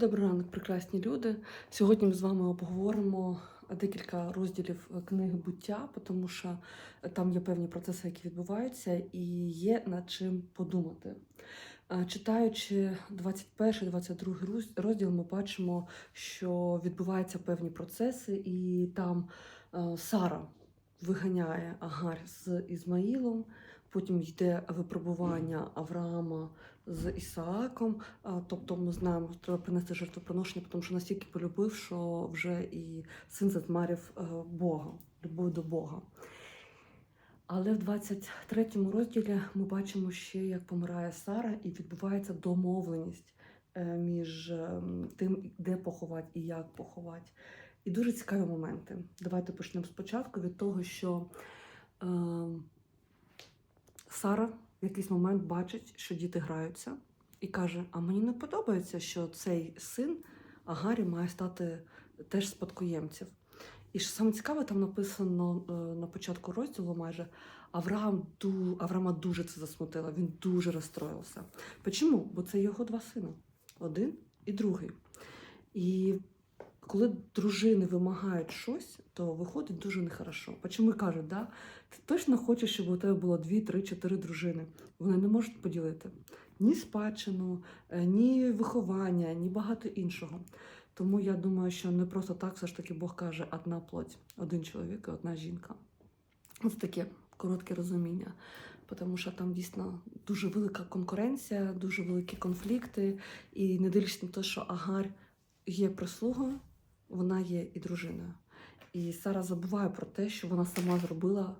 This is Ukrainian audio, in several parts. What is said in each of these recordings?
Добрий ранок, прекрасні люди. Сьогодні ми з вами обговоримо декілька розділів книги буття, тому що там є певні процеси, які відбуваються, і є над чим подумати. Е, Читаючи 21-22 розділ, ми бачимо, що відбуваються певні процеси, і там е, Сара виганяє Агарь з Ізмаїлом. Потім йде випробування Авраама з Ісааком. Тобто ми знаємо, що треба принести жертвоприношення, тому що настільки полюбив, що вже і син затмарив е, Бога, любов до Бога. Але в 23-му розділі ми бачимо ще, як помирає Сара, і відбувається домовленість е, між ем, тим, де поховати і як поховати. І дуже цікаві моменти. Давайте почнемо спочатку від того, що е, Сара в якийсь момент бачить, що діти граються, і каже: А мені не подобається, що цей син Агарі має стати теж спадкоємців. І що саме цікаве, там написано е, на початку розділу майже Авраам ду, Авраама дуже це засмутило, він дуже розстроївся. Чому? Бо це його два сини: один і другий. І коли дружини вимагають щось, то виходить дуже нехорошо. Чому кажуть, да? ти точно хочеш, щоб у тебе було дві, три, чотири дружини. Вони не можуть поділити ні спадщину, е, ні виховання, ні багато іншого. Тому я думаю, що не просто так все ж таки Бог каже одна плоть, один чоловік і одна жінка. Ось таке коротке розуміння, тому що там дійсно дуже велика конкуренція, дуже великі конфлікти, і не дивлячись на те, що Агарь є прислугою, вона є і дружиною. І Сара забуває про те, що вона сама зробила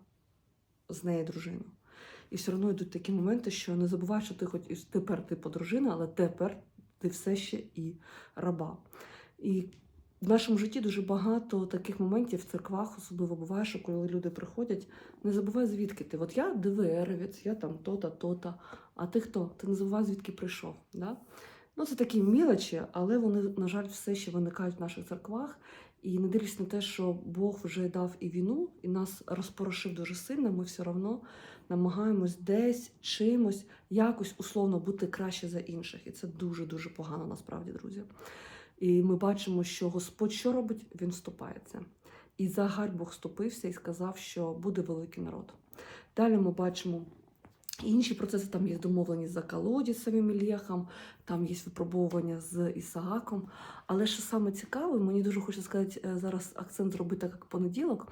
з неї дружину. І все одно йдуть такі моменти, що не забувай, що ти хоч і тепер ти подружина, але тепер ти все ще і раба. І в нашому житті дуже багато таких моментів в церквах, особливо буває, що коли люди приходять, не забувай, звідки ти. От я ДВРовець, я там то-та, то-та. А ти хто? Ти не забувай, звідки прийшов. Да? Ну, це такі мілочі, але вони, на жаль, все ще виникають в наших церквах. І не дивлячись на те, що Бог вже дав і війну, і нас розпорошив дуже сильно, ми все одно намагаємось десь чимось, якось условно бути краще за інших. І це дуже-дуже погано насправді, друзі. І ми бачимо, що Господь що робить? Він вступається. І загаль Бог вступився і сказав, що буде великий народ. Далі ми бачимо. Інші процеси там є домовленість за колоді з Ілєхом, там є випробовування з Ісааком. Але що саме цікаве, мені дуже хочеться сказати е, зараз акцент зробити як понеділок,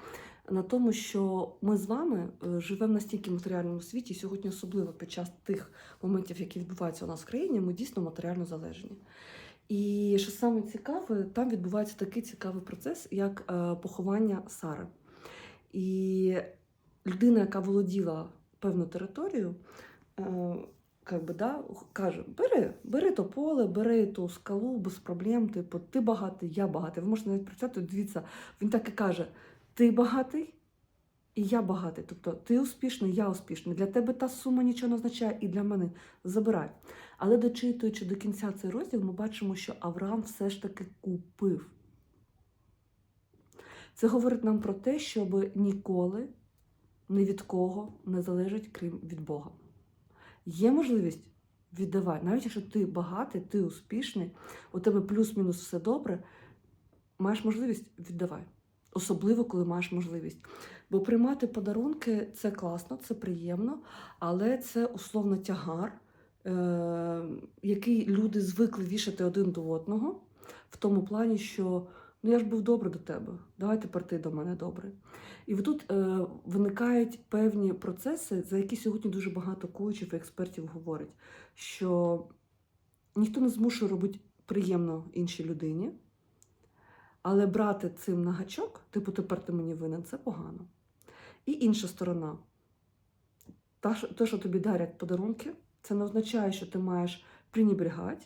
на тому, що ми з вами е, живемо настільки в матеріальному світі, сьогодні, особливо під час тих моментів, які відбуваються у нас в країні, ми дійсно матеріально залежні. І що саме цікаве, там відбувається такий цікавий процес, як е, поховання Сари. І людина, яка володіла певну територію, е, как би, да, каже: бери, бери то поле, бери ту скалу без проблем. Типу, ти багатий, я багатий. Ви можете навіть працювати, дивіться, він так і каже: ти багатий. І я багатий, тобто ти успішний, я успішний. Для тебе та сума нічого не означає, і для мене забирай. Але дочитуючи до кінця цей розділ, ми бачимо, що Авраам все ж таки купив. Це говорить нам про те, щоб ніколи ні від кого не залежить, крім від Бога. Є можливість віддавай, навіть якщо ти багатий, ти успішний, у тебе плюс-мінус все добре, маєш можливість віддавай. Особливо, коли маєш можливість. Бо приймати подарунки це класно, це приємно, але це условно тягар, е- який люди звикли вішати один до одного, в тому плані, що ну я ж був добрий до тебе, давай тепер ти до мене добрий. І тут е, виникають певні процеси, за які сьогодні дуже багато коучів і експертів говорять, що ніхто не змушує робити приємно іншій людині. Але брати цим на гачок, типу, тепер ти мені винен, це погано. І інша сторона. Те, що тобі дарять подарунки, це не означає, що ти маєш пренебрігати,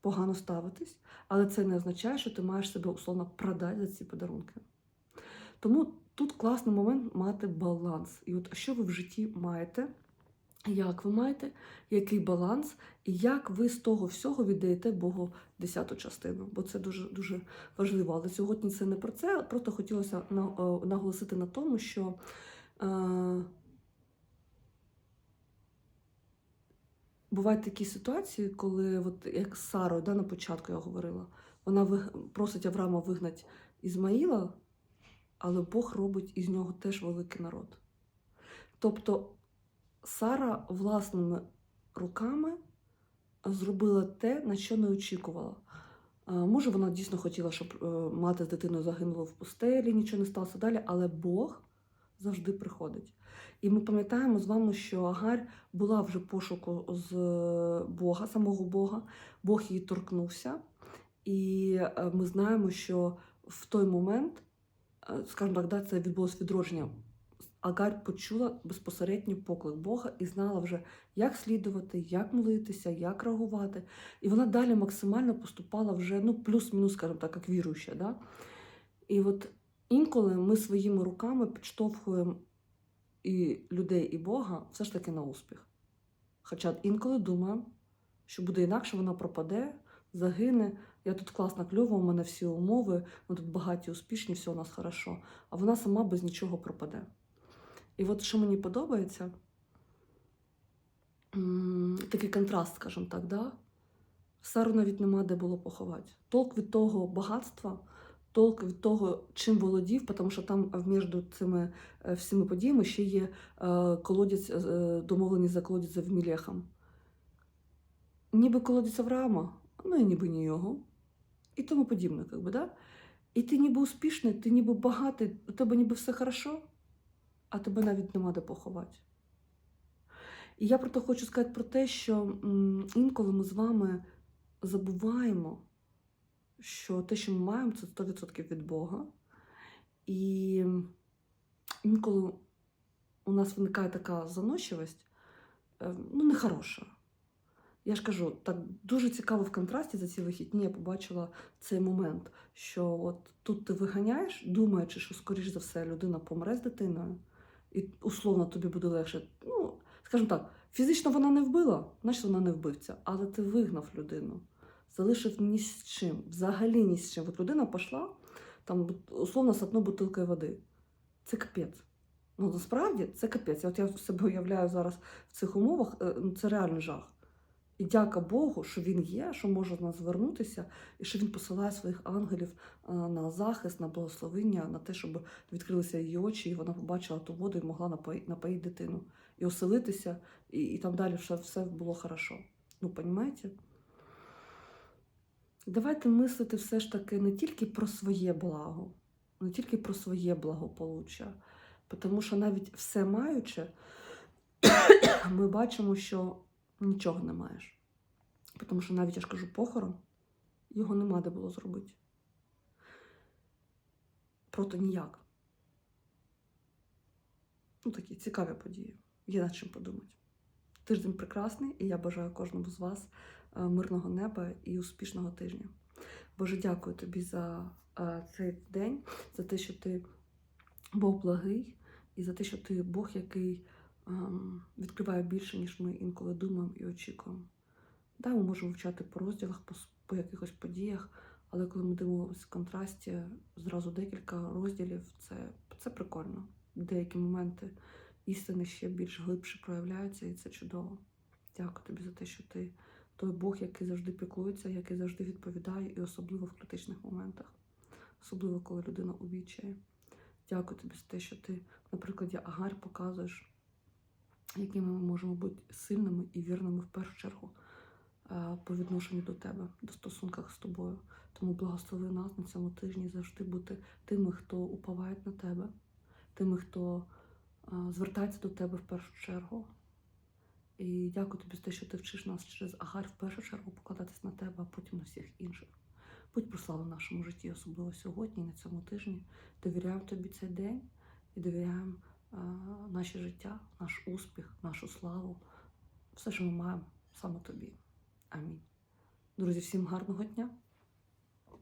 погано ставитись, але це не означає, що ти маєш себе условно продати за ці подарунки. Тому тут класний момент мати баланс. І от що ви в житті маєте? Як ви маєте, який баланс, і як ви з того всього віддаєте Богу десяту частину, бо це дуже дуже важливо. Але сьогодні це не про це. Просто хотілося наголосити на тому, що е, бувають такі ситуації, коли, от як з Сарою, да, на початку я говорила, вона просить Авраама вигнати Ізмаїла, але Бог робить із нього теж великий народ. Тобто Сара власними руками зробила те, на що не очікувала. Може, вона дійсно хотіла, щоб е, мати з дитиною загинула в пустелі, нічого не сталося далі, але Бог завжди приходить. І ми пам'ятаємо з вами, що Агарь була вже пошуку з Бога, самого Бога. Бог її торкнувся. І е, ми знаємо, що в той момент, е, скажімо так, да, це відбулось відродження. Агарь почула безпосередньо поклик Бога і знала вже, як слідувати, як молитися, як реагувати. І вона далі максимально поступала вже ну, плюс-мінус, скажімо так, як віруюча. Да? І от інколи ми своїми руками підштовхуємо і людей, і Бога все ж таки на успіх. Хоча інколи думаємо, що буде інакше, вона пропаде, загине. Я тут класна кльова, у мене всі умови, ми тут багаті, успішні, все у нас хорошо. А вона сама без нічого пропаде. І от що мені подобається, такий контраст, скажімо так, да? Сару навіть нема де було поховати. Толк від того багатства, толк від того, чим володів, тому що там між цими е, всіми подіями ще є е, колодязь, е, домовленість за колодязь за Вмілехом. Ніби колодязь Авраама, ну і ніби не його. І тому подібне, как би, да? І ти ніби успішний, ти ніби багатий, у тебе ніби все хорошо, а тебе навіть нема де поховати. І я про те хочу сказати про те, що інколи ми з вами забуваємо, що те, що ми маємо, це 100% від Бога. І інколи у нас виникає така заносчивість, е, ну, нехороша. Я ж кажу, так дуже цікаво в контрасті за ці вихідні я побачила цей момент, що от тут ти виганяєш, думаючи, що, скоріш за все, людина помре з дитиною, і условно тобі буде легше. Ну, скажімо так, фізично вона не вбила, значить вона не вбивця, але ти вигнав людину, залишив ні з чим, взагалі ні з чим. От людина пішла, там условно з одною бутилкою води. Це капець. Ну, насправді це капець. От я себе уявляю зараз в цих умовах, е, ну, це реальний жах. І дяка Богу, що він є, що може до нас звернутися, і що він посилає своїх ангелів е, на захист, на благословення, на те, щоб відкрилися її очі, і вона побачила ту воду і могла напоїти дитину. І оселитися, і, і там далі все, все було хорошо. Ну, розумієте? Давайте мислити все ж таки не тільки про своє благо, не тільки про своє благополуччя. Тому що навіть все маючи, ми бачимо, що нічого не маєш. Тому що навіть я ж кажу похорон, його нема де було зробити. Просто ніяк. Ну, такі цікаві події. Є над чим подумати. Тиждень прекрасний, і я бажаю кожному з вас мирного неба і успішного тижня. Боже, дякую тобі за е, цей день, за те, що ти Бог благий, і за те, що ти Бог, який ем, відкриває більше, ніж ми інколи думаємо і очікуємо. Да, ми можемо вчати по розділах, по, по якихось подіях, але коли ми дивимося в контрасті, зразу декілька розділів, це, це прикольно. Деякі моменти істини ще більш глибше проявляються, і це чудово. Дякую тобі за те, що ти той Бог, який завжди піклується, який завжди відповідає, і особливо в критичних моментах, особливо коли людина у відчаї. Дякую тобі за те, що ти, на прикладі Агарь, показуєш, якими ми можемо бути сильними і вірними в першу чергу е, по відношенню до тебе, до стосунках з тобою. Тому благослови нас на цьому тижні завжди бути тими, хто уповає на тебе, тими, хто е, звертається до тебе в першу чергу. І дякую тобі за те, що ти вчиш нас через Агарь в першу чергу покладатись на тебе, а потім на всіх інших. Будь прослава в нашому житті, особливо сьогодні, на цьому тижні. Довіряємо тобі цей день і довіряємо е, наше життя, наш успіх, нашу славу, все, що ми маємо, саме тобі. Амінь. Друзі, всім гарного дня!